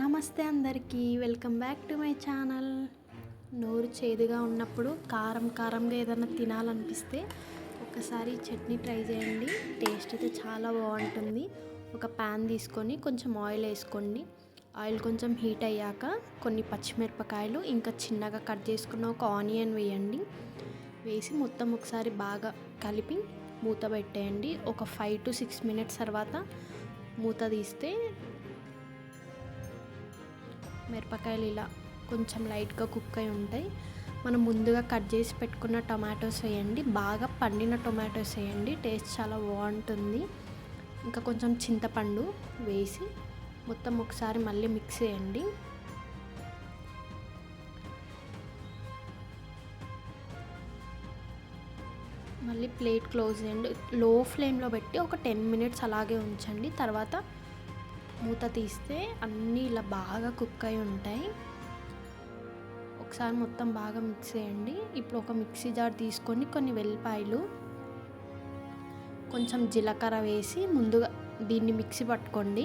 నమస్తే అందరికీ welcome back to my channel. నోరు చేదుగా ఉన్నప్పుడు కారం కారంగా ఏదైనా తినాలనిపిస్తే ఒకసారి చట్నీ ట్రై చేయండి. టేస్ట్ అయితే చాలా బాగుంటుంది. ఒక ప్యాన్ తీసుకొని కొంచెం ఆయిల్ వేసుకోండి. ఆయిల్ కొంచెం హీట్ అయ్యాక కొన్ని పచ్చిమిరపకాయలు ఇంకా చిన్నగా కట్ చేసుకున్న ఒక ఆనియన్ వేయండి. వేసి మొత్తం ఒకసారి బాగా కలిపి మూత పెట్టేయండి. ఒక ఫైవ్ టు సిక్స్ మినిట్స్ తర్వాత మూత తీస్తే మిరపకాయలు ఇలా కొంచెం లైట్గా కుక్ అయి ఉంటాయి. మనం ముందుగా కట్ చేసి పెట్టుకున్న టొమాటోస్ వేయండి. బాగా పండిన టొమాటోస్ వేయండి. టేస్ట్ చాలా బాగుంటుంది. ఇంకా కొంచెం చింతపండు వేసి మొత్తం ఒకసారి మళ్ళీ మిక్స్ చేయండి. మళ్ళీ ప్లేట్ క్లోజ్ చేయండి. లో ఫ్లేమ్లో పెట్టి ఒక టెన్ మినిట్స్ అలాగే ఉంచండి. తర్వాత మూత తీస్తే అన్నీ ఇలా బాగా కుక్ అయి ఉంటాయి. ఒకసారి మొత్తం బాగా మిక్స్ చేయండి. ఇప్పుడు ఒక మిక్సీ జార్ తీసుకొని కొన్ని వెల్లిపాయలు కొంచెం జీలకర్ర వేసి ముందుగా దీన్ని మిక్సీ పట్టుకోండి.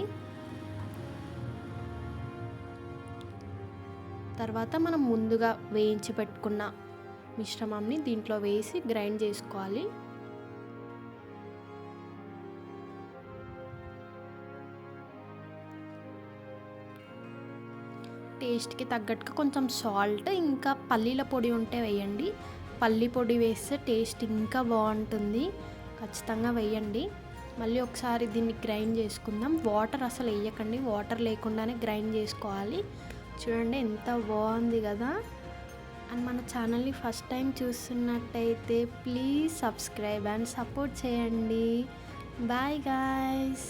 తర్వాత మనం ముందుగా వేయించి పెట్టుకున్న మిశ్రమాన్ని దీంట్లో వేసి గ్రైండ్ చేసుకోవాలి. టేస్ట్కి తగ్గట్టుగా కొంచెం సాల్ట్ ఇంకా పల్లీల పొడి ఉంటే వేయండి. పల్లి పొడి వేస్తే టేస్ట్ ఇంకా బాగుంటుంది. ఖచ్చితంగా వేయండి. మళ్ళీ ఒకసారి దీన్ని గ్రైండ్ చేసుకుందాం. వాటర్ అసలు వేయకండి. వాటర్ లేకుండానే గ్రైండ్ చేసుకోవాలి. చూడండి ఎంత బాగుంది కదా. అండ్ మన ఛానల్ని ఫస్ట్ టైం చూస్తున్నట్టయితే ప్లీజ్ సబ్స్క్రైబ్ అండ్ సపోర్ట్ చేయండి. Bye guys.